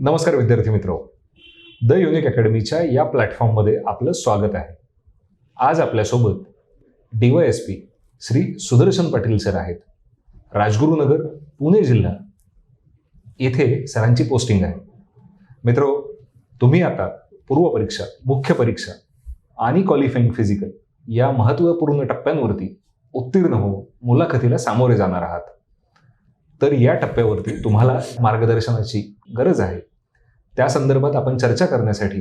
नमस्कार विद्यार्थी मित्र. द युनिक अकॅडमीच्या या प्लॅटफॉर्ममध्ये आपलं स्वागत आहे. आज आपल्यासोबत D Y S P Shri Sudarshan Patil sir आहेत. राजगुरुनगर पुणे जिल्हा येथे सरांची पोस्टिंग आहे. मित्रो तुम्ही आता पूर्वपरीक्षा मुख्य परीक्षा आणि क्वालिफाईंग फिजिकल या महत्त्वपूर्ण टप्प्यांवरती उत्तीर्ण होऊन मुलाखतीला सामोरे जाणार आहात. तर या टप्प्यावरती तुम्हाला मार्गदर्शनाची गरज आहे. त्या संदर्भात आपण चर्चा करण्यासाठी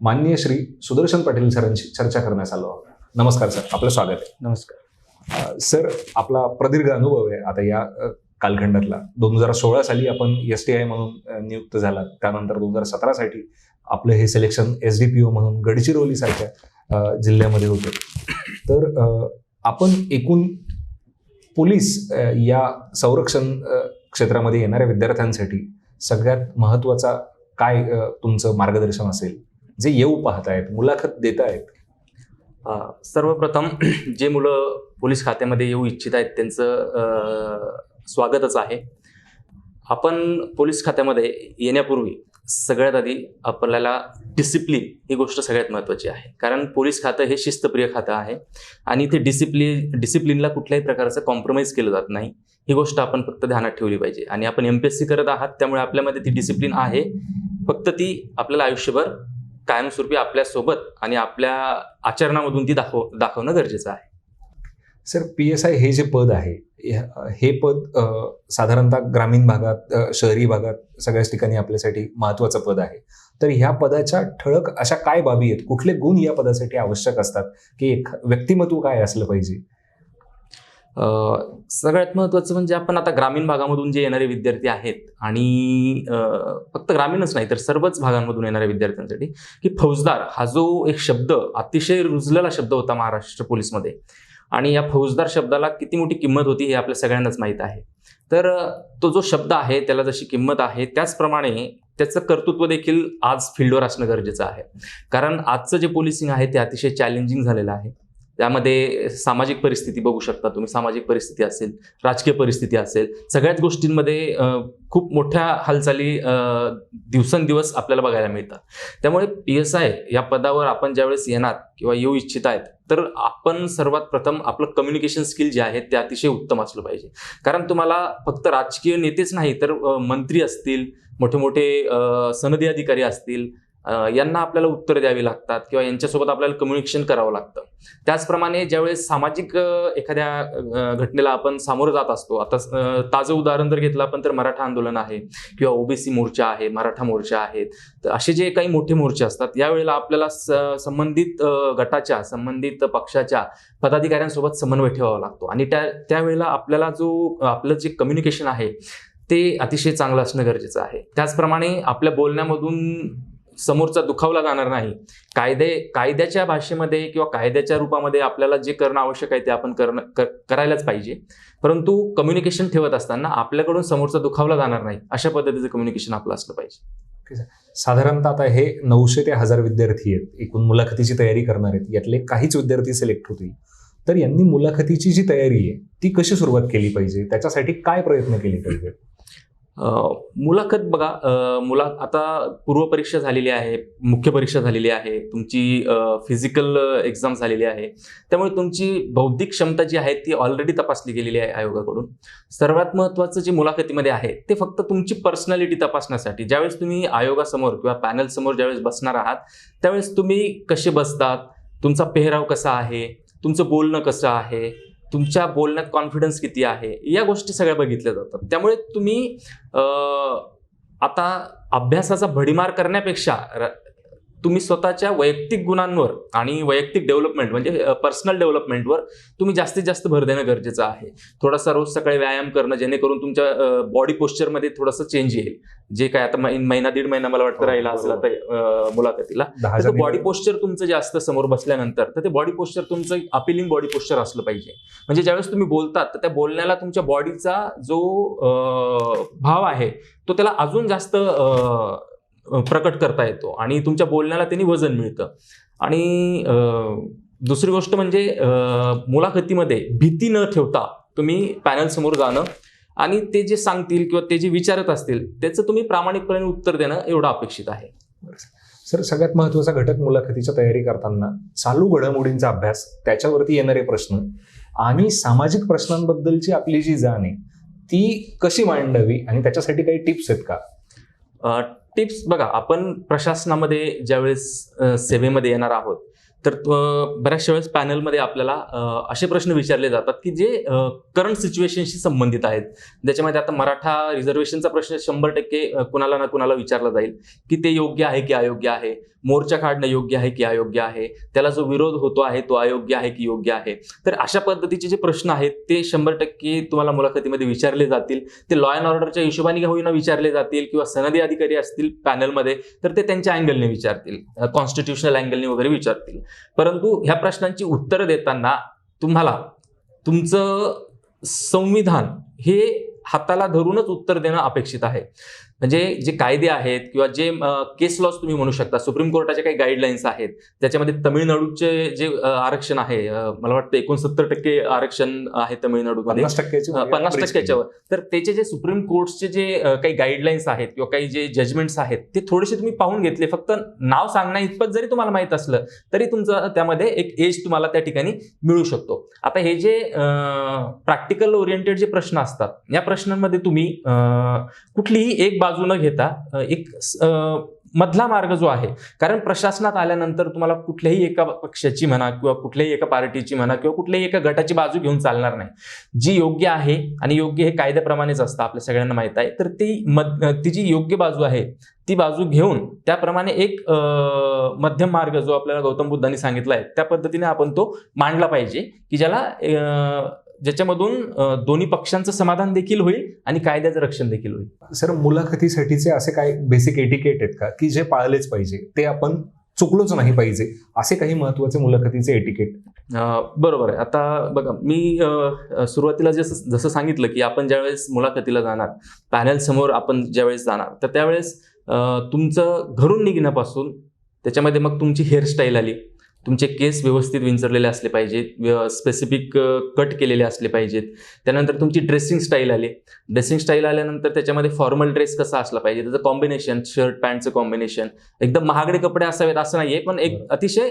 माननीय श्री सुदर्शन पाटील सरांशी चर्चा करण्यास आलो आहोत. नमस्कार सर आपलं स्वागत आहे. नमस्कार. सर आपला प्रदीर्घ अनुभव आहे आता या कालखंडातला. दोन हजार सोळा साली आपण एस टी आय म्हणून नियुक्त झाला त्यानंतर दोन हजार सतरा साठी आपलं हे selection S D P O म्हणून गडचिरोली सारख्या जिल्ह्यामध्ये होतं. तर आपण एकूण पोलीस या संरक्षण क्षेत्रामध्ये येणाऱ्या विद्यार्थ्यांसाठी सगळ्यात महत्त्वाचा काय तुमचं मार्गदर्शन असेल? जे येऊ पाहतायत मुलाखत देत आहेत सर्वप्रथम जे मुलं पोलीस खात्यामध्ये येऊ इच्छित आहेत त्यांचं स्वागतच आहे. आपण पोलीस खात्यामध्ये येण्यापूर्वी सगळ्यात आधी आपल्याला डिसिप्लिन ही गोष्ट सगळ्यात महत्त्वाची आहे. कारण पोलीस खातं हे शिस्तप्रिय खातं आहे. आणि ते डिसिप्लिन डिसिप्लिनला कुठल्याही प्रकारचं कॉम्प्रोमाइज केलं जात नाही. ही गोष्ट आपण फक्त ध्यानात ठेवली पाहिजे. आणि आपण एम पी एस सी करत आहात त्यामुळे आपल्यामध्ये ती डिसिप्लिन आहे. फक्त ती आपल्याला आयुष्यभर कायमस्वरूपी आपल्यासोबत आणि आपल्या आचरणामधून ती दाखव दाखवणं गरजेचं आहे. सर पी एस आय हे जे पद आहे हे- पद साधारणतः ग्रामीण भागात शहरी भागात सगळ्याच ठिकाणी आपल्यासाठी महत्वाचं पद आहे. तर ह्या पदाच्या ठळक अशा काय बाबी आहेत? कुठले गुण या पदासाठी आवश्यक असतात? की एक व्यक्तिमत्व काय असलं पाहिजे? अं, सगळ्यात महत्त्वाचं म्हणजे आपण आता ग्रामीण भागामधून जे येणारे विद्यार्थी आहेत आणि फक्त ग्रामीणच नाही तर सर्वच भागांमधून येणाऱ्या विद्यार्थ्यांसाठी की फौजदार हा जो एक शब्द अतिशय रुजलेला शब्द होता महाराष्ट्र पोलीसमध्ये आणि या फौजदार शब्दाला किती मोठी किंमत होती हे आपल्या सगळ्यांनाच माहीत आहे. तर तो जो शब्द आहे त्याला जशी किंमत आहे त्याचप्रमाणे त्याचं कर्तृत्व देखील आज फील्डवर असणं गरजेचं आहे. कारण आजचं जे पोलिसिंग आहे ते अतिशय चॅलेंजिंग झालेलं आहे. त्यामध्ये सामाजिक परिस्थिती बघू शकता तुम्ही. सामाजिक परिस्थिती असेल राजकीय परिस्थिती असेल सगळ्याच गोष्टींमध्ये खूप मोठ्या हालचाली दिवसेंदिवस आपल्याला बघायला मिळतात. त्यामुळे पी एस आय या पदावर आपण ज्यावेळेस येणार किंवा येऊ इच्छित आहेत तर आपण सर्वात प्रथम आपलं कम्युनिकेशन स्किल जे आहे ते अतिशय उत्तम असलं पाहिजे. कारण तुम्हाला फक्त राजकीय नेतेच नाही तर मंत्री असतील मोठे मोठे सनदी अधिकारी असतील यांना आपल्याला उत्तर द्यावी लागतात किंवा यांच्यासोबत आपल्याला कम्युनिकेशन करावं लागतं. त्याचप्रमाणे ज्यावेळेस सामाजिक एखाद्या घटनेला आपण सामोरं जात असतो आता ताजं उदाहरण जर घेतलं आपण तर मराठा आंदोलन आहे किंवा ओबीसी मोर्चा आहे मराठा मोर्चा आहेत तर असे जे काही मोठे मोर्चे असतात यावेळेला आपल्याला स- संबंधित गटाच्या संबंधित पक्षाच्या पदाधिकाऱ्यांसोबत समन्वय ठेवावा लागतो. आणि त्या त्यावेळेला आपल्याला जो आपलं जे कम्युनिकेशन आहे ते अतिशय चांगलं असणं गरजेचं आहे. त्याचप्रमाणे आपल्या बोलण्यामधून समोरचा दुखावला जाणार नाही. कायदे कायद्याच्या भाषेमध्ये किंवा कायद्याच्या रूपामध्ये आपल्याला जे करणं आवश्यक आहे ते आपण करणं करायलाच पाहिजे. परंतु कम्युनिकेशन ठेवत असताना आपल्याकडून समोरचा दुखावला जाणार नाही अशा पद्धतीचं कम्युनिकेशन आपलं असलं पाहिजे. साधारणतः आता हे नऊशे ते हजार विद्यार्थी आहेत. एकूण मुलाखतीची तयारी करणार आहेत. यातले काहीच विद्यार्थी सिलेक्ट होतील. तर यांनी मुलाखतीची जी तयारी आहे ती कशी सुरुवात केली पाहिजे? त्याच्यासाठी काय प्रयत्न केले पाहिजे मुलाखत बघा मुला आता पूर्वपरीक्षा झालेली आहे मुख्य परीक्षा झालेली आहे तुमची फिजिकल एक्झाम झालेली आहे. त्यामुळे तुमची बौद्धिक क्षमता जी आहे ती ऑलरेडी तपासली गेलेली आहे आयोगाकडून. सर्वात महत्त्वाचं जे मुलाखतीमध्ये आहे ते फक्त तुमची पर्सनॅलिटी तपासण्यासाठी. ज्यावेळेस तुम्ही आयोगासमोर किंवा पॅनलसमोर ज्यावेळेस बसणार आहात त्यावेळेस तुम्ही कसे बसतात? तुमचा पेहराव कसा आहे? तुमचं बोलणं कसं आहे? तुमच्या बोलण्यात कॉन्फिडन्स किती आहे? या गोष्टी सगळ्या बघितल्या जातात. त्यामुळे तुम्ही आता अभ्यासाचा भडीमार करण्यापेक्षा र- तुम्ही स्वतःच्या वैयक्तिक गुणांवर आणि वैयक्तिक डेव्हलपमेंट म्हणजे पर्सनल डेव्हलपमेंटवर तुम्ही जास्तीत जास्त भर देणं गरजेचं आहे. थोडासा रोज सकाळी व्यायाम करणं जेणेकरून तुमच्या बॉडी पोश्चरमध्ये थोडंसं चेंज येईल. जे काय आता महिना दीड महिना मला वाटतं हो, राहिला असेल आता मुलाखतीला तर बॉडी पोश्चर तुमचं जे असतं समोर बसल्यानंतर तर ते बॉडी पोश्चर तुमचं अपिलिंग बॉडी पोश्चर असलं पाहिजे. म्हणजे ज्यावेळेस तुम्ही बोलतात तर त्या बोलण्याला तुमच्या बॉडीचा जो भाव आहे तो त्याला अजून जास्त प्रकट करता येतो आणि तुमच्या बोलण्याला त्यांनी वजन मिळतं. आणि दुसरी गोष्ट म्हणजे मुलाखतीमध्ये भीती न ठेवता तुम्ही पॅनल समोर जाणं आणि ते जे सांगतील किंवा ते जे विचारत असतील त्याचं तुम्ही प्रामाणिकपणे उत्तर देणं एवढं अपेक्षित आहे. सर सगळ्यात महत्त्वाचा घटक मुलाखतीच्या तयारी करताना चालू घडामोडींचा अभ्यास त्याच्यावरती येणारे प्रश्न आणि सामाजिक प्रश्नांबद्दलची आपली जी जाण आहे ती कशी मांडावी आणि त्याच्यासाठी काही टिप्स आहेत का? टिप्स बघा आपण प्रशासनामध्ये ज्यावेळेस सेवेमध्ये येणार आहोत तर बऱ्याचशा वेळेस पॅनलमध्ये आपल्याला असे प्रश्न विचारले जातात की जे करंट सिच्युएशनशी संबंधित आहेत. ज्याच्यामध्ये आता मराठा रिझर्वेशनचा प्रश्न शंभर टक्के कुणाला ना कुणाला विचारला जाईल की ते योग्य आहे की अयोग्य आहे. मोर्चा काढणं योग्य आहे की अयोग्य आहे? त्याला जो विरोध होतो आहे तो अयोग्य आहे की योग्य आहे? तर अशा पद्धतीचे जे प्रश्न आहेत ते शंभर टक्के तुम्हाला मुलाखतीमध्ये विचारले जातील. ते लॉ अँड ऑर्डरच्या हिशोबाने होईना विचारले जातील किंवा सनदी अधिकारी असतील पॅनलमध्ये तर ते त्यांच्या अँगलने विचारतील. कॉन्स्टिट्युशनल अँगलने वगैरे विचारतील. परंतु ह्या प्रश्नांची उत्तरं देताना तुम्हाला तुमचं संविधान हे हाताला धरूनच उत्तर देणं अपेक्षित आहे. म्हणजे जे कायदे आहेत किंवा जे केस लॉज तुम्ही म्हणू शकता सुप्रीम कोर्टाचे काही गाईडलाईन्स आहेत त्याच्यामध्ये तमिळनाडूचे जे आरक्षण आहे मला वाटतं एकोणसत्तर टक्के आरक्षण आहे तमिळनाडूमध्ये. पन्नास टक्क्याच्यावर तर त्याचे जे सुप्रीम कोर्टचे जे काही गाईडलाईन्स आहेत किंवा काही जे जजमेंट्स आहेत ते थोडेसे तुम्ही पाहून घेतले. फक्त नाव सांगण्या इतपत जरी तुम्हाला माहीत असलं तरी तुमचं त्यामध्ये एक एज तुम्हाला त्या ठिकाणी मिळू शकतो. आता हे जे प्रॅक्टिकल ओरिएंटेड जे प्रश्न असतात या प्रश्नांमध्ये तुम्ही कुठलीही एक बाजू न घेता एक मधला मार्ग जो आहे कारण प्रशासनात आल्यानंतर तुम्हाला कुठल्याही एका पक्षाची म्हणा किंवा कुठल्याही एका पार्टीची म्हणा किंवा कुठल्याही एका गटाची बाजू घेऊन चालणार नाही. जी योग्य आहे आणि योग्य हे कायद्याप्रमाणेच असतं आपल्या सगळ्यांना माहीत आहे तर ती मध ती जी योग्य बाजू आहे ती बाजू घेऊन त्याप्रमाणे एक मध्यम मार्ग जो आपल्याला गौतम बुद्धांनी सांगितला आहे त्या पद्धतीने आपण तो मांडला पाहिजे की ज्याला ज्याच्यामधून दोन्ही पक्षांचं समाधान देखील होईल आणि कायद्याचं रक्षण देखील होईल. सर मुलाखतीसाठीचे असे काही बेसिक एटिकेट आहेत का? की जे पाळलेच पाहिजे ते आपण चुकलोच नाही पाहिजे असे काही महत्त्वाचे मुलाखतीचे एटिकेट बरोबर आहे. आता बघा मी सुरुवातीला जसं जसं सांगितलं की आपण ज्यावेळेस मुलाखतीला जाणार पॅनल समोर आपण ज्यावेळेस जाणार तर त्यावेळेस तुमचं घरून निघण्यापासून त्याच्यामध्ये मग तुमची हेअरस्टाईल आली तुमचे केस व्यवस्थित विंचरलेले असले पाहिजेत स्पेसिफिक कट केलेले असले पाहिजेत. त्यानंतर तुमची ड्रेसिंग स्टाईल आली. ड्रेसिंग स्टाईल आल्यानंतर त्याच्यामध्ये फॉर्मल ड्रेस कसा असला पाहिजे? त्याचं कॉम्बिनेशन शर्ट पॅन्टचं कॉम्बिनेशन एकदम महागडे कपडे असावेत असं नाहीये पण एक अतिशय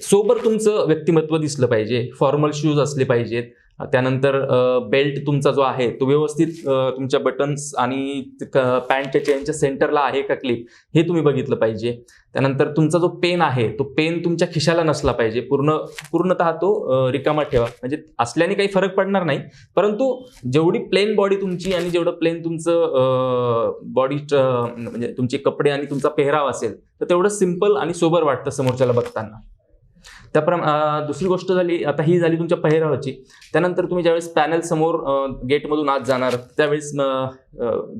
सोबर तुमचं व्यक्तिमत्व दिसलं पाहिजे. फॉर्मल शूज असले पाहिजेत. त्यानंतर बेल्ट तुमचा जो आहे तो व्यवस्थित तुमच्या बटन्स आणि पॅन्टच्या चेनच्या सेंटरला आहे का क्लिप हे तुम्ही बघितलं पाहिजे. त्यानंतर तुमचा जो पेन आहे तो पेन तुमच्या खिशाला नसला पाहिजे. पूर्ण पूर्णतः तो रिकामा ठेवा. म्हणजे असल्याने काही फरक पडणार नाही. परंतु जेवढी प्लेन बॉडी तुमची आणि जेवढं प्लेन तुमचं बॉडी म्हणजे तुमचे कपडे आणि तुमचा पेहराव असेल तर तेवढं सिंपल आणि सोबर वाटतं समोरच्याला बघताना. त्याप्रमा दुसरी गोष्ट झाली आता ही झाली तुमच्या पहिरावाची. त्यानंतर तुम्ही ज्यावेळेस पॅनल समोर गेटमधून आत जाणार त्यावेळेस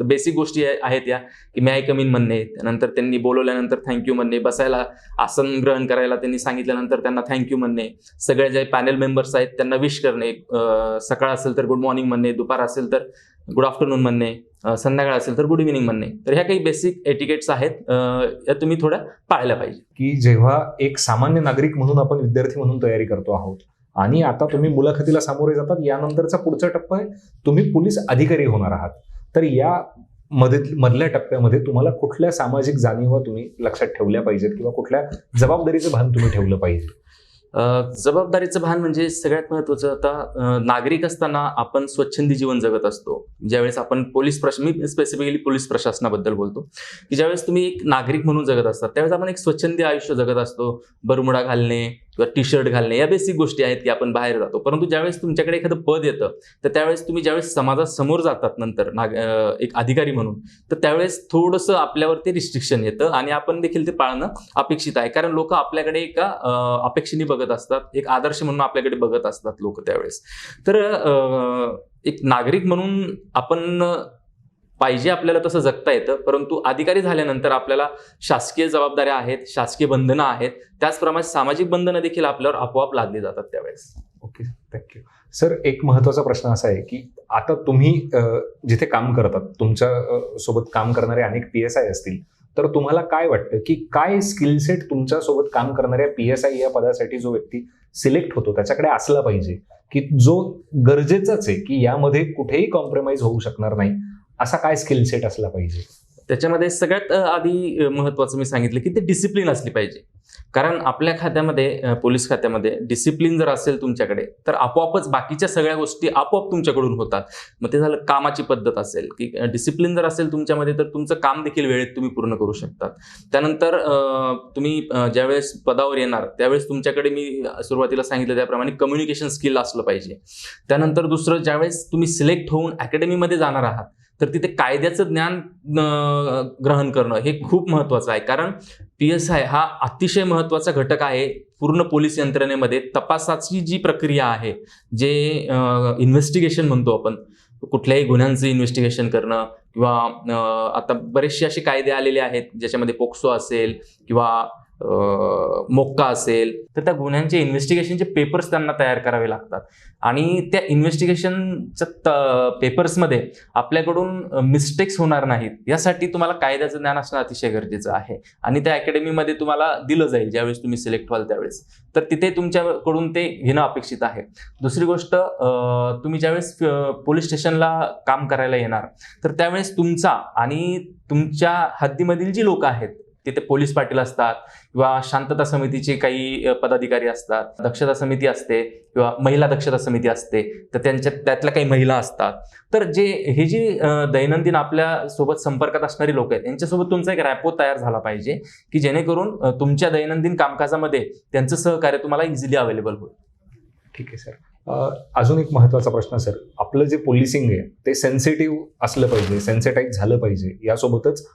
बेसिक गोष्टी आहेत या की मे आय कमीन म्हणणे त्यानंतर त्यांनी बोलवल्यानंतर थँक्यू म्हणणे बसायला आसन ग्रहण करायला त्यांनी सांगितल्यानंतर त्यांना थँक्यू म्हणणे सगळे जे पॅनल मेंबर्स आहेत त्यांना विश करणे सकाळ असेल तर गुड मॉर्निंग म्हणणे दुपार असेल तर गुड आफ्टरनून म्हणणे संध्याकाळ असेल तर गुड इव्हिनिंग म्हणणे. तर ह्या काही बेसिक एटिकेट्स आहेत या तुम्ही थोड्या पाळल्या पाहिजे. की जेव्हा एक सामान्य नागरिक म्हणून आपण विद्यार्थी म्हणून तयारी करतो आहोत आणि आता तुम्ही मुलाखतीला सामोरे जातात यानंतरचा पुढचा टप्पा आहे तुम्ही पोलीस अधिकारी होणार आहात. तर या मध्ये मधल्या टप्प्यामध्ये तुम्हाला कुठल्या सामाजिक जाणीवा तुम्ही लक्षात ठेवल्या पाहिजेत किंवा कुठल्या जबाबदारीचं भान तुम्ही ठेवलं पाहिजे? जबाबदारीचं भान म्हणजे सगळ्यात महत्त्वाचं आता नागरिक असताना आपण स्वच्छंदी जीवन जगत असतो. ज्यावेळेस आपण पोलीस प्रश मी स्पेसिफिकली पोलीस प्रशासनाबद्दल बोलतो. की ज्यावेळेस तुम्ही एक नागरिक म्हणून जगत असतात त्यावेळेस आपण एक स्वच्छंदी आयुष्य जगत असतो. बरमुडा घालणे किंवा टी शर्ट घालणे या बेसिक गोष्टी आहेत की आपण बाहेर जातो. परंतु ज्यावेळेस तुमच्याकडे एखादं पद येतं तर त्यावेळेस तुम्ही ज्यावेळेस समाजासमोर जातात नंतर नाग एक अधिकारी म्हणून तर त्यावेळेस थोडंसं आपल्यावरती रिस्ट्रिक्शन येतं आणि आपण देखील ते पाळणं अपेक्षित आहे. कारण लोक आपल्याकडे एका अपेक्षेने बघत असतात एक आदर्श म्हणून आपल्याकडे बघत असतात लोक त्यावेळेस. तर एक नागरिक म्हणून आपण पाहिजे आपल्याला तसं जगता येतं परंतु अधिकारी झाल्यानंतर आपल्याला शासकीय जबाबदाऱ्या आहेत शासकीय बंधनं आहेत त्याचप्रमाणे सामाजिक बंधनं देखील आपल्यावर आपोआप लादली जातात त्यावेळेस. ओके थँक्यू सर एक महत्त्वाचा प्रश्न असा आहे की आता तुम्ही जिथे काम करतात तुमच्यासोबत काम करणारे अनेक पी एस आय असतील तर तुम्हाला काय वाटतं की काय स्किल सेट तुमच्यासोबत काम करणाऱ्या पी एस आय या पदासाठी जो व्यक्ती सिलेक्ट होतो त्याच्याकडे असला पाहिजे की जो गरजेचाच आहे की यामध्ये कुठेही कॉम्प्रोमाइज होऊ शकणार नाही असा काय स्किल सेट असला पाहिजे? त्याच्यामध्ये सगळ्यात आधी महत्वाचं महत्त्वाचं मी सांगितलं की ते डिसिप्लिन असली पाहिजे. कारण आपल्या खात्यामध्ये पोलीस खात्यामध्ये डिसिप्लिन जर असेल तुमच्याकडे तर आपोआपच बाकीच्या सगळ्या गोष्टी आपोआप तुमच्याकडून होतात. मग ते झालं कामाची पद्धत असेल की डिसिप्लिन जर असेल तुमच्यामध्ये तर तुमचं काम देखील वेळेत तुम्ही पूर्ण करू शकतात. त्यानंतर तुम्ही ज्यावेळेस पदावर येणार त्यावेळेस तुमच्याकडे मी सुरुवातीला सांगितलं त्याप्रमाणे कम्युनिकेशन स्किल असलं पाहिजे. त्यानंतर दुसरं ज्यावेळेस तुम्ही सिलेक्ट होऊन अकॅडमीमध्ये जाणार आहात तर तिथे कायद्याचं ज्ञान ग्रहण करणं हे खूप महत्त्वाचं आहे. कारण पी एस आय हा अतिशय महत्त्वाचा घटक आहे पूर्ण पोलीस यंत्रणेमध्ये. तपासाची जी प्रक्रिया आहे जे इन्व्हेस्टिगेशन म्हणतो आपण कुठल्याही गुन्ह्यांचं इन्व्हेस्टिगेशन करणं किंवा आता बरेचसे असे कायदे आलेले आहेत ज्याच्यामध्ये पोक्सो असेल किंवा मोक्का असेल तर त्या गुन्ह्यांचे इन्व्हेस्टिगेशनचे पेपर्स त्यांना तयार करावे लागतात. आणि त्या इन्व्हेस्टिगेशनच्या पेपर्समध्ये आपल्याकडून मिस्टेक्स होणार नाहीत. यासाठी तुम्हाला कायद्याचं ज्ञान असणं अतिशय गरजेचं आहे. आणि त्या अकॅडमीमध्ये तुम्हाला दिलं जाईल ज्यावेळेस तुम्ही सिलेक्ट व्हाल त्यावेळेस. तर तिथे तुमच्याकडून ते घेणं अपेक्षित आहे. दुसरी गोष्ट तुम्ही ज्यावेळेस पोलीस स्टेशनला काम करायला येणार तर त्यावेळेस तुमचा आणि तुमच्या हद्दीमधील जी लोक आहेत तिथे पोलीस पाटील असतात किंवा शांतता समितीचे काही पदाधिकारी असतात दक्षता समिती असते किंवा महिला दक्षता समिती असते तर त्यांच्या त्यातल्या काही महिला असतात. तर जे हे जे दैनंदिन आपल्यासोबत संपर्कात असणारी लोक आहेत यांच्यासोबत तुमचा एक रॅपो तयार झाला पाहिजे की जेणेकरून तुमच्या दैनंदिन कामकाजामध्ये त्यांचं सहकार्य तुम्हाला इझिली अवेलेबल होईल. ठीक आहे सर. अजून एक महत्त्वाचा प्रश्न सर. आपलं जे पोलिसिंग आहे ते सेन्सिटिव्ह असलं पाहिजे सेन्सिटाईज झालं पाहिजे यासोबतच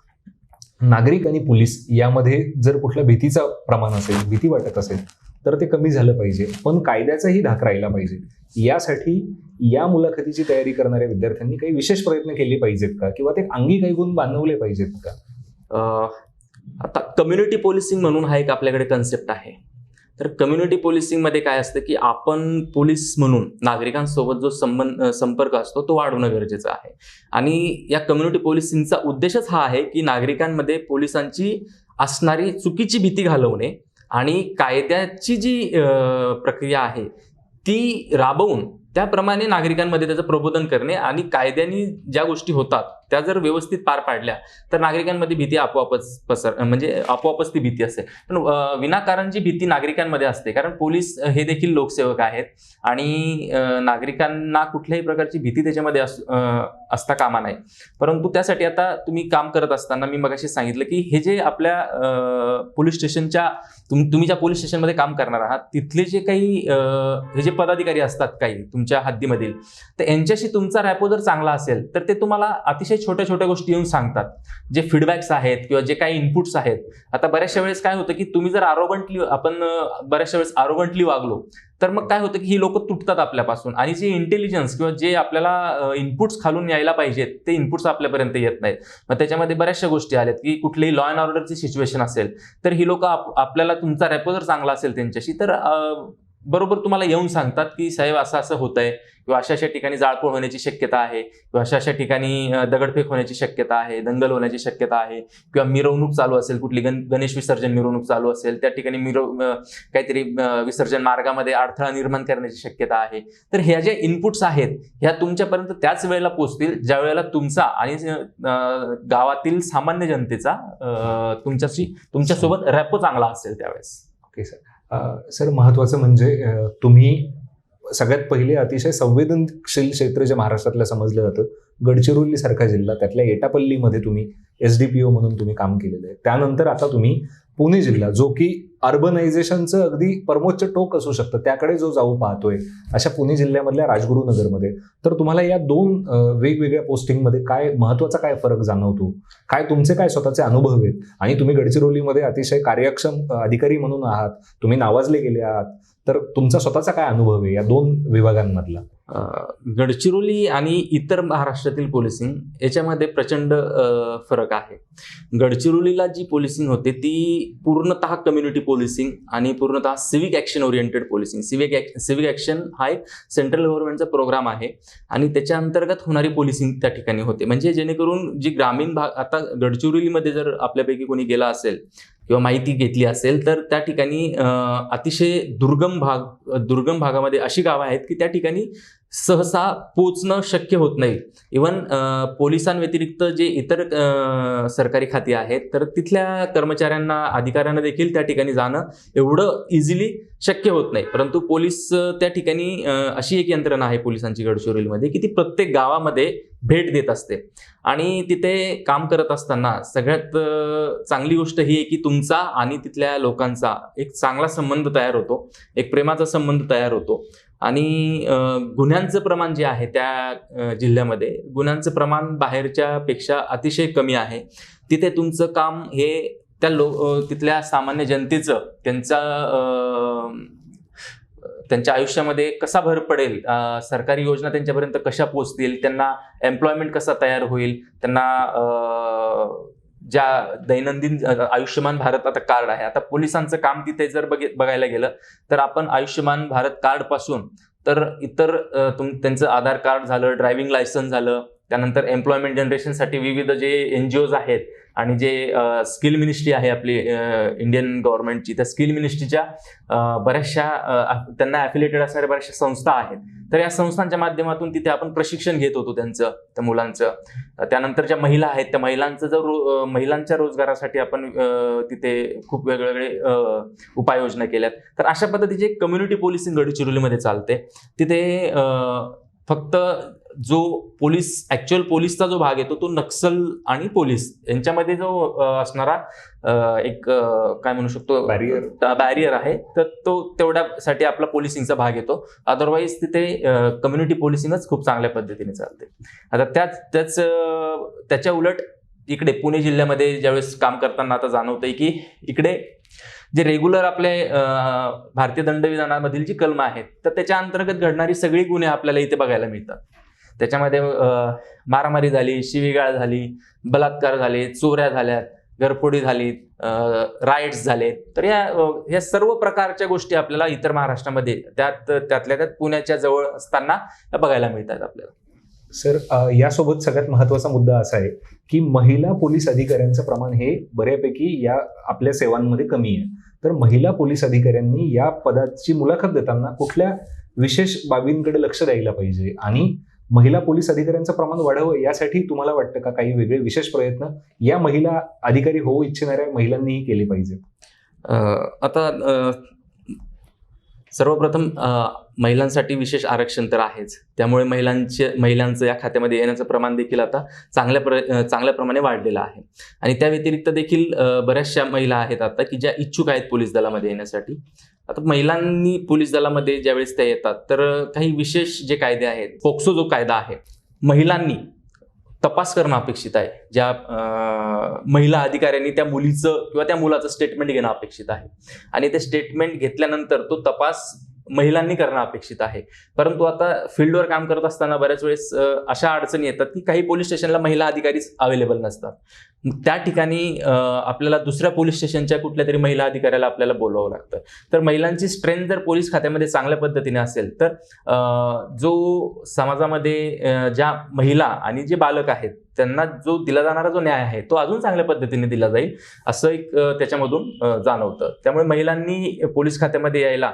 नागरिक आणि पोलीस यामध्ये जर कुठल्या भीतीचा प्रमाण असेल भीती वाटत असेल तर ते कमी झालं पाहिजे. पण कायद्याचाही धाक राहिला पाहिजे. यासाठी या मुलाखतीची तयारी करणाऱ्या विद्यार्थ्यांनी काही विशेष प्रयत्न केले पाहिजेत का? किंवा ते अंगी काही गुण बांधवले पाहिजेत का? आता कम्युनिटी पोलिसिंग म्हणून हा एक आपल्याकडे कन्सेप्ट आहे. तर कम्युनिटी पोलिसिंगमध्ये काय असतं की आपण पोलीस म्हणून नागरिकांसोबत जो संबंध संपर्क असतो तो वाढवणं गरजेचं आहे. आणि या कम्युनिटी पोलिसिंगचा उद्देशच हा आहे की नागरिकांमध्ये पोलिसांची असणारी चुकीची भीती घालवणे आणि कायद्याची जी प्रक्रिया आहे ती राबवून त्याप्रमाणे नागरिकांमध्ये त्याचं प्रबोधन करणे आणि कायद्याने ज्या गोष्टी होतात त्या जर व्यवस्थित पार पाडल्या तर नागरिकांमध्ये भीती आपोआपच पसर म्हणजे आपोआपच ती भीती असते. पण विनाकारणची विनाकारण जी भीती नागरिकांमध्ये असते कारण पोलीस हे देखील लोकसेवक आहेत आणि नागरिकांना कुठल्याही प्रकारची भीती त्याच्यामध्ये असता कामा नाही परंतु त्यासाठी आता तुम्ही काम करत असताना मी मगाशी सांगितलं की हे जे आपल्या पोलीस स्टेशनच्या तुम तुम्ही ज्या पोलीस स्टेशनमध्ये काम करणार आहात तिथले जे काही हे जे पदाधिकारी असतात काही तुमच्या हद्दीमधील तर यांच्याशी तुमचा रॅपो जर चांगला असेल तर ते तुम्हाला अतिशय छोट्या छोट्या गोष्टी येऊन सांगतात. जे फीडबॅक्स आहेत किंवा जे काही इनपुट्स आहेत. आता बऱ्याचशा वेळेस काय होतं की तुम्ही जर आरोगंटली आपण बऱ्याचशा वेळेस आरोगंटली वागलो तर मग काय होतं की ही लोक तुटतात आपल्यापासून. आणि जे इंटेलिजन्स किंवा जे आपल्याला इनपुट्स खालून यायला पाहिजेत ते इनपुट्स आपल्यापर्यंत येत नाहीत. मग त्याच्यामध्ये बऱ्याचशा गोष्टी आल्यात की कुठलीही लॉ अँड ऑर्डरची सिच्युएशन असेल तर ही लोक आपल्याला तुमचा रेपो जर चांगला असेल त्यांच्याशी तर बरोबर तुम्हाला येऊन सांगतात की साहेब असं असं होत आहे किंवा अशा अशा ठिकाणी जाळपोळ होण्याची शक्यता आहे किंवा अशा अशा ठिकाणी दगडफेक होण्याची शक्यता आहे दंगल होण्याची शक्यता आहे किंवा मिरवणूक चालू असेल कुठली गण गणेश विसर्जन मिरवणूक चालू असेल त्या ठिकाणी मिरव काहीतरी विसर्जन मार्गामध्ये अडथळा निर्माण करण्याची शक्यता आहे. तर ह्या ज्या इनपुट्स आहेत ह्या तुमच्यापर्यंत त्याच वेळेला पोहोचतील ज्या वेळेला तुमचा आणि गावातील सामान्य जनतेचा तुमच्याशी तुमच्यासोबत रॅपो चांगला असेल त्यावेळेस. Okay sir. सर महत्वाचं म्हणजे तुम्ही सगळ्यात पहिले अतिशय संवेदनशील क्षेत्र जे महाराष्ट्रातलं समजलं जातं गडचिरोली सारखा जिल्हा त्यातल्या एटापल्लीमध्ये तुम्ही एस डी पी ओ म्हणून तुम्ही काम केलेलं आहे. त्यानंतर आता तुम्ही पुणे जिल्हा जो की अर्बनायझेशनचं अगदी परमोच्च टोक असू शकतं त्याकडे जो जाऊ पाहतोय अशा पुणे जिल्ह्यामधल्या राजगुरुनगरमध्ये तर तुम्हाला या दोन वेगवेगळ्या पोस्टिंगमध्ये काय महत्त्वाचा काय फरक जाणवतो? काय तुमचे काय स्वतःचे अनुभव आहेत? आणि तुम्ही गडचिरोलीमध्ये अतिशय कार्यक्षम अधिकारी म्हणून आहात तुम्ही नावाजले गेले आहात तर तुमचा स्वतःचा काय अनुभव आहे या दोन विभागांमधला? गडचिरोली आणि इतर महाराष्ट्रातील पोलिसिंग याच्यामध्ये प्रचंड फरक आहे. गडचिरोलीला जी पोलिसिंग होते ती पूर्णतः कम्युनिटी पोलिसिंग आणि पूर्णतः civic action oriented policing civic civic action हा एक सेंट्रल गव्हर्नमेंटचा प्रोग्राम आहे आणि त्याच्या अंतर्गत होणारी पोलिसिंग त्या ठिकाणी होते. म्हणजे जेणेकरून जी ग्रामीण भाग आता गडचिरोलीमध्ये जर आपल्यापैकी कोणी गेला असेल किंवा माहिती घेतली असेल तर त्या ठिकाणी अतिशय दुर्गम भाग दुर्गम भागामध्ये अशी गावं आहेत की त्या ठिकाणी सहसा पोचणं शक्य होत नाही. इवन पोलिसांव्यतिरिक्त जे इतर सरकारी खाती आहेत तर तिथल्या कर्मचाऱ्यांना अधिकाऱ्यांना देखील त्या ठिकाणी जाणं एवढं इझिली शक्य होत नाही. परंतु पोलीस त्या ठिकाणी अशी एक यंत्रणा आहे पोलिसांची गडचिरोलीमध्ये की ती प्रत्येक गावामध्ये भेट देत असते. आणि तिथे काम करत असताना सगळ्यात चांगली गोष्ट ही आहे की तुमचा आणि तिथल्या लोकांचा एक चांगला संबंध तयार होतो. एक प्रेमाचा संबंध तयार होतो. आणि गुन्ह्यांचं प्रमाण जे आहे त्या जिल्ह्यामध्ये गुन्ह्यांचं प्रमाण बाहेरच्या पेक्षा अतिशय कमी आहे. तिथे तुमचं काम हे त्या लो तिथल्या सामान्य जनतेचं त्यांचा त्यांच्या आयुष्यामध्ये कसा भर पडेल सरकारी योजना त्यांच्यापर्यंत कशा पोचतील त्यांना एम्प्लॉयमेंट कसा तयार होईल त्यांना ज्या दैनंदिन आयुष्यमान भारत आता कार्ड आहे. आता पोलिसांचं काम तिथे जर बघे बघायला गेलं तर आपण आयुष्यमान भारत कार्डपासून तर इतर तुम त्यांचं आधार कार्ड झालं ड्रायव्हिंग लायसन्स झालं त्यानंतर एम्प्लॉयमेंट जनरेशनसाठी विविध जे एन जी ओज आहेत आणि जे स्किल मिनिस्ट्री आहे आपली इंडियन गव्हर्नमेंटची त्या स्किल मिनिस्ट्रीच्या बऱ्याचशा त्यांना ॲफिलेटेड असणाऱ्या बऱ्याचशा संस्था आहेत. तर या संस्थांच्या माध्यमातून तिथे आपण प्रशिक्षण घेत होतो त्यांचं त्या मुलांचं. त्यानंतर ज्या महिला आहेत त्या महिलांचं जर रो- महिलांच्या रोजगारासाठी आपण तिथे खूप वेगवेगळे उपाययोजना केल्यात. तर अशा पद्धतीचे कम्युनिटी पोलिसिंग गडचिरोलीमध्ये चालते. तिथे फक्त जो पोलीस ऍक्च्युअल पोलीसचा जो भाग येतो तो नक्सल आणि पोलीस यांच्यामध्ये जो असणारा एक काय म्हणू शकतो? Barrier. बॅरियर आहे. तर तो तेवढ्यासाठी आपला पोलिसिंगचा भाग येतो. अदरवाईज तिथे कम्युनिटी पोलिसिंगच खूप चांगल्या पद्धतीने चालते. आता त्याच त्याच त्याच्या उलट इकडे पुणे जिल्ह्यामध्ये ज्यावेळेस काम करताना आता जाणवतंय की इकडे जे रेग्युलर आपले भारतीय दंडविधानामधील जी कलम आहेत तर त्याच्या अंतर्गत घडणारी सगळी गुन्हे आपल्याला इथे बघायला मिळतात. त्याच्यामध्ये मारामारी झाली शिवीगाळ झाली बलात्कार झाले चोऱ्या झाल्यात घरफोडी झाली रायट्स झाले. तर या या सर्व प्रकारच्या गोष्टी आपल्याला इतर महाराष्ट्रामध्ये त्यात त्यातल्या त्यात पुण्याच्या जवळ असताना बघायला मिळतात आपल्याला. सर यासोबत सगळ्यात महत्त्वाचा मुद्दा असा आहे की महिला पोलीस अधिकाऱ्यांचं प्रमाण हे बऱ्यापैकी या आपल्या सेवांमध्ये कमी आहे. तर महिला पोलीस अधिकाऱ्यांनी या पदाची मुलाखत देताना कुठल्या विशेष बाबींकडे लक्ष द्यायला पाहिजे? आणि महिला पोलीस अधिकाऱ्यांचं प्रमाण वाढावं यासाठी तुम्हाला वाटतं का काही वेगळे विशेष प्रयत्न? या महिला अधिकारी होऊ इच्छिणाऱ्या महिलांनीही केले पाहिजे आता सर्वप्रथम महिलांसाठी विशेष आरक्षण तर आहेच. त्यामुळे महिलांचे महिलांचं या खात्यामध्ये येण्याचं प्रमाण देखील आता चांगल्या प्र चांगल्या प्रमाणे वाढलेलं आहे. आणि त्या व्यतिरिक्त देखील बऱ्याचशा महिला आहेत आता की ज्या इच्छुक आहेत पोलीस दलामध्ये येण्यासाठी. आता महिलांनी पोलीस दलामध्ये ज्यावेळेस त्या येतात तर काही विशेष जे कायदे आहेत पोक्सो जो कायदा आहे महिलांनी तपास करणं अपेक्षित आहे. ज्या महिला अधिकाऱ्यांनी त्या मुलीचं किंवा त्या मुलाचं स्टेटमेंट घेणं अपेक्षित आहे. आणि ते स्टेटमेंट घेतल्यानंतर तो तपास महिलांनी करणं अपेक्षित आहे. परंतु आता फील्डवर काम करत असताना बऱ्याच वेळेस अशा अडचणी येतात की काही पोलीस स्टेशनला महिला अधिकारीच अवेलेबल नसतात. त्या ठिकाणी आपल्याला दुसऱ्या पोलीस स्टेशनच्या कुठल्या तरी महिला अधिकाऱ्याला आपल्याला बोलवावं लागतं. तर महिलांची स्ट्रेंथ जर पोलीस खात्यामध्ये चांगल्या पद्धतीने असेल तर जो समाजामध्ये ज्या महिला आणि जे बालक आहेत त्यांना जो दिला जाणारा जो न्याय आहे तो अजून चांगल्या पद्धतीने दिला जाईल असं एक त्याच्यामधून जाणवतं. त्यामुळे महिलांनी पोलीस खात्यामध्ये यायला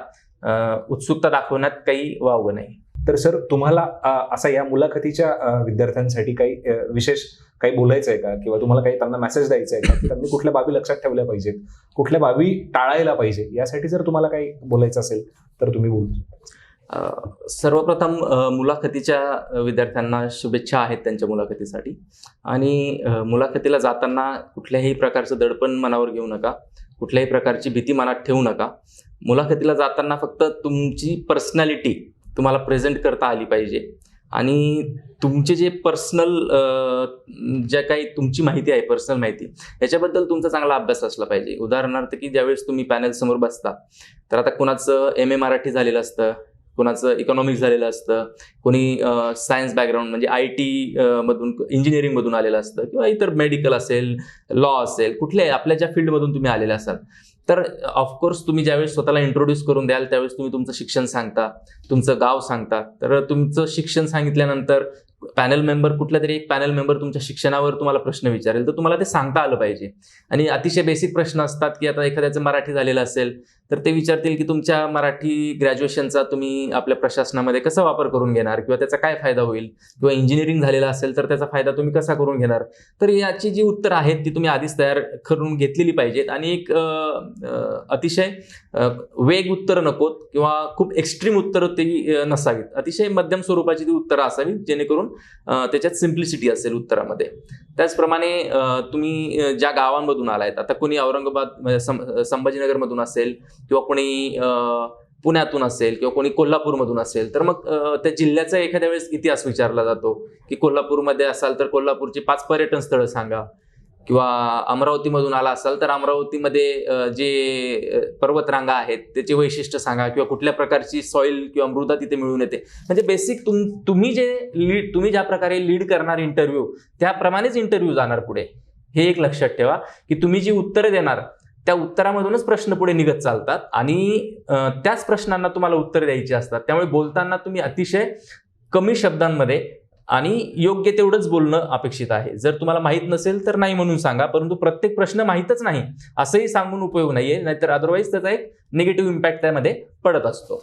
उत्सुकता दाखवण्यात काही वावगं नाही. तर सर तुम्हाला असा या मुलाखतीच्या विद्यार्थ्यांसाठी काही विशेष काही बोलायचं आहे का? किंवा तुम्हाला काही त्यांना मेसेज द्यायचा आहे का? की त्यांनी कुठल्या बाबी लक्षात ठेवल्या पाहिजेत? कुठल्या बाबी टाळायला पाहिजे यासाठी जर तुम्हाला काही बोलायचं असेल तर तुम्ही बोलू सर्वप्रथम मुलाखतीच्या विद्यार्थ्यांना शुभेच्छा आहेत त्यांच्या मुलाखतीसाठी. आणि मुलाखतीला जाताना कुठल्याही प्रकारचं दडपण मनावर घेऊ नका. कुठल्याही प्रकारची भीती मनात ठेवू नका. मुलाखतीला जाताना फक्त तुमची पर्सनॅलिटी तुम्हाला प्रेझेंट करता आली पाहिजे. आणि तुमचे जे पर्सनल ज्या काही तुमची माहिती आहे पर्सनल माहिती याच्याबद्दल तुमचा चांगला अभ्यास असला पाहिजे. उदाहरणार्थ की ज्यावेळेस तुम्ही पॅनल समोर बसता तर आता कुणाचं एम ए मराठी झालेलं असतं कोणाचं इकॉनॉमिक्स झालेलं असतं कोणी सायन्स बॅकग्राऊंड म्हणजे आय टी मधून इंजिनिअरिंगमधून आलेलं असतं किंवा इतर मेडिकल असेल लॉ असेल कुठल्याही आपल्या ज्या फील्डमधून तुम्ही आलेले असाल तर ऑफकोर्स तुम्ही ज्यावेळेस स्वतःला इंट्रोड्यूस करून द्याल त्यावेळेस तुम्ही तुमचं शिक्षण सांगता तुमचं गाव सांगता. तर तुमचं शिक्षण सांगितल्यानंतर पॅनल मेंबर कुठला तरी एक पॅनल मेंबर तुमच्या शिक्षणावर तुम्हाला प्रश्न विचारेल. तर तुम्हाला ते सांगता आलं पाहिजे. आणि अतिशय बेसिक प्रश्न असतात की आता एखाद्याचं मराठी झालेलं असेल तर ते विचारतील की तुमच्या मराठी ग्रॅज्युएशनचा तुम्ही आपल्या प्रशासनामध्ये कसा वापर करून घेणार? किंवा त्याचा काय फायदा होईल? किंवा इंजिनिअरिंग झालेला असेल तर त्याचा फायदा तुम्ही कसा करून घेणार? तर याची जी उत्तरं आहेत ती तुम्ही आधीच तयार करून घेतलेली पाहिजेत. आणि एक अतिशय वेग उत्तरं नकोत किंवा खूप एक्स्ट्रीम उत्तरं ती नसावीत. अतिशय मध्यम स्वरूपाची ती उत्तरं असावीत जेणेकरून त्याच्यात सिम्प्लिसिटी असेल उत्तरामध्ये. त्याचप्रमाणे तुम्ही ज्या गावांमधून आलायत आता कोणी औरंगाबाद संभाजीनगरमधून असेल किंवा कोणी पुण्यातून असेल किंवा कोणी कोल्हापूरमधून असेल तर मग त्या जिल्ह्याचा एखाद्या वेळेस इतिहास विचारला जातो की कोल्हापूरमध्ये असाल तर कोल्हापूरची पाच पर्यटन स्थळं सांगा. किंवा अमरावतीमधून आला असाल तर अमरावतीमध्ये जे पर्वतरांगा आहेत त्याची वैशिष्ट्य सांगा किंवा कुठल्या प्रकारची सॉईल किंवा मृदा तिथे मिळून येते. म्हणजे बेसिक तुम तुम्ही जे लीड तुम्ही ज्या प्रकारे लीड करणार इंटरव्ह्यू त्याप्रमाणेच इंटरव्ह्यू जाणार पुढे. हे एक लक्षात ठेवा की तुम्ही जी उत्तरं देणार त्या उत्तरामधूनच प्रश्न पुढे निघत चालतात आणि त्याच प्रश्नांना तुम्हाला उत्तर द्यायची असतात. त्यामुळे बोलताना तुम्ही अतिशय कमी शब्दांमध्ये आणि योग्य तेवढंच बोलणं अपेक्षित आहे. जर तुम्हाला माहीत नसेल तर नाही म्हणून सांगा परंतु प्रत्येक प्रश्न माहीतच नाही असंही सांगून उपयोग नाहीये नाहीतर अदरवाईज त्याचा एक निगेटिव्ह इम्पॅक्ट त्यामध्ये पडत असतो.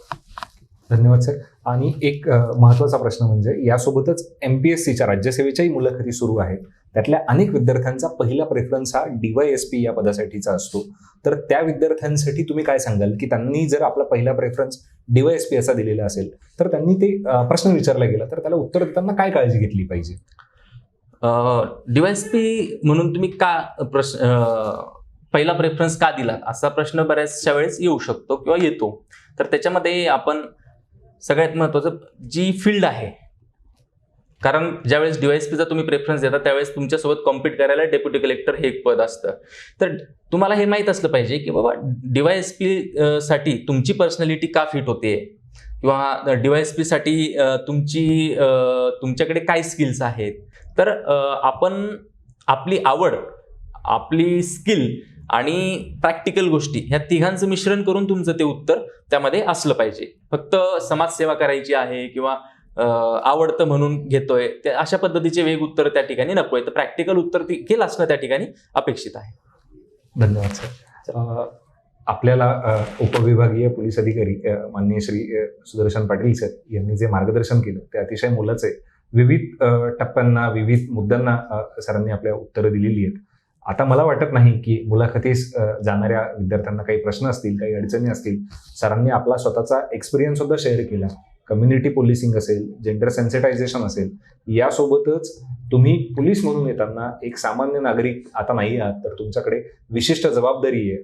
धन्यवाद सर. आणि एक महत्त्वाचा महत्त्वाचा प्रश्न म्हणजे यासोबतच एम पी एस सीच्या राज्यसेवेच्याही मुलाखती सुरू आहेत. त्यातल्या अनेक विद्यार्थ्यांचा पहिला प्रेफरन्स हा डीवाय एस पी या पदासाठीचा असतो. तर त्या विद्यार्थ्यांसाठी तुम्ही काय सांगाल? की त्यांनी जर आपला पहिला प्रेफरन्स डीवाय एस पी असा दिलेला असेल तर त्यांनी ते प्रश्न विचारला गेला तर त्याला उत्तर देताना काय काळजी घेतली पाहिजे? डिवाइस पी म्हणून तुम्ही का प्रश्न पहिला प्रेफरन्स का दिला? असा प्रश्न बऱ्याचशा वेळेस येऊ शकतो किंवा येतो. तर त्याच्यामध्ये आपण सगळ्यात महत्त्वाचं जी फील्ड आहे कारण ज्यावेळेस डिवायएसपीचा तुम्ही प्रेफरन्स देता त्यावेळेस तुमच्यासोबत कॉम्पीट करायला डेप्युटी कलेक्टर हे एक पद असतं. तर तुम्हाला हे माहीत असलं पाहिजे की बाबा डीवायएसपी साठी तुमची पर्सनॅलिटी का फिट होते? किंवा डीवायएसपी साठी तुमची तुमच्याकडे काय स्किल्स आहेत? तर आपण आपली आवड आपली स्किल आणि प्रॅक्टिकल गोष्टी ह्या तिघांचं मिश्रण करून तुमचं ते उत्तर त्यामध्ये असलं पाहिजे. फक्त समाजसेवा करायची आहे किंवा आवडतं म्हणून घेतोय. ते अशा पद्धतीचे वेग उत्तर त्या ठिकाणी नकोय तर प्रॅक्टिकल उत्तर देखील असणं त्या ठिकाणी अपेक्षित आहे. धन्यवाद सर. आपल्याला उपविभागीय पोलीस अधिकारी माननीय श्री सुदर्शन पाटील सर यांनी जे मार्गदर्शन केलं ते अतिशय मोलाचं आहे. विविध टप्प्यांना विविध मुद्द्यांना सरांनी आपल्या उत्तरं दिलेली आहेत. आता मला वाटत नाही की मुलाखतीस जाणाऱ्या विद्यार्थ्यांना काही प्रश्न असतील काही अडचणी असतील सरांनी आपला स्वतःचा एक्सपिरियन्स सुद्धा शेअर केला. कम्युनिटी पोलिसिंग असेल जेंडर सेन्सिटायझेशन असेल यासोबतच तुम्ही पोलीस म्हणून येताना एक सामान्य नागरिक आता नाही आहात तर तुमच्याकडे विशिष्ट जबाबदारी आहे.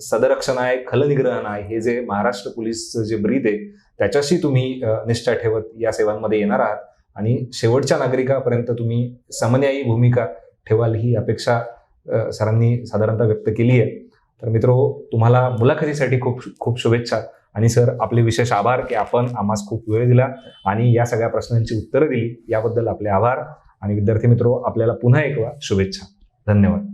सदरक्षण आहे खलनिग्रहण आहे हे जे महाराष्ट्र पोलीसचं जे ब्रीद आहे त्याच्याशी तुम्ही निष्ठा ठेवत या सेवांमध्ये येणार आहात. आणि शेवटच्या नागरिकापर्यंत तुम्ही समन्यायी भूमिका ठेवाल ही अपेक्षा सरांनी साधारणतः व्यक्त केली आहे. तर मित्रो तुम्हाला मुलाखतीसाठी खूप खूप शुभेच्छा. आणि सर आपले विशेष आभार की आपण आम्हास खूप वेळ दिला आणि या सगळ्या प्रश्नांची उत्तरं दिली. याबद्दल आपले आभार. आणि विद्यार्थी मित्रो आपल्याला पुन्हा एकवा शुभेच्छा. धन्यवाद.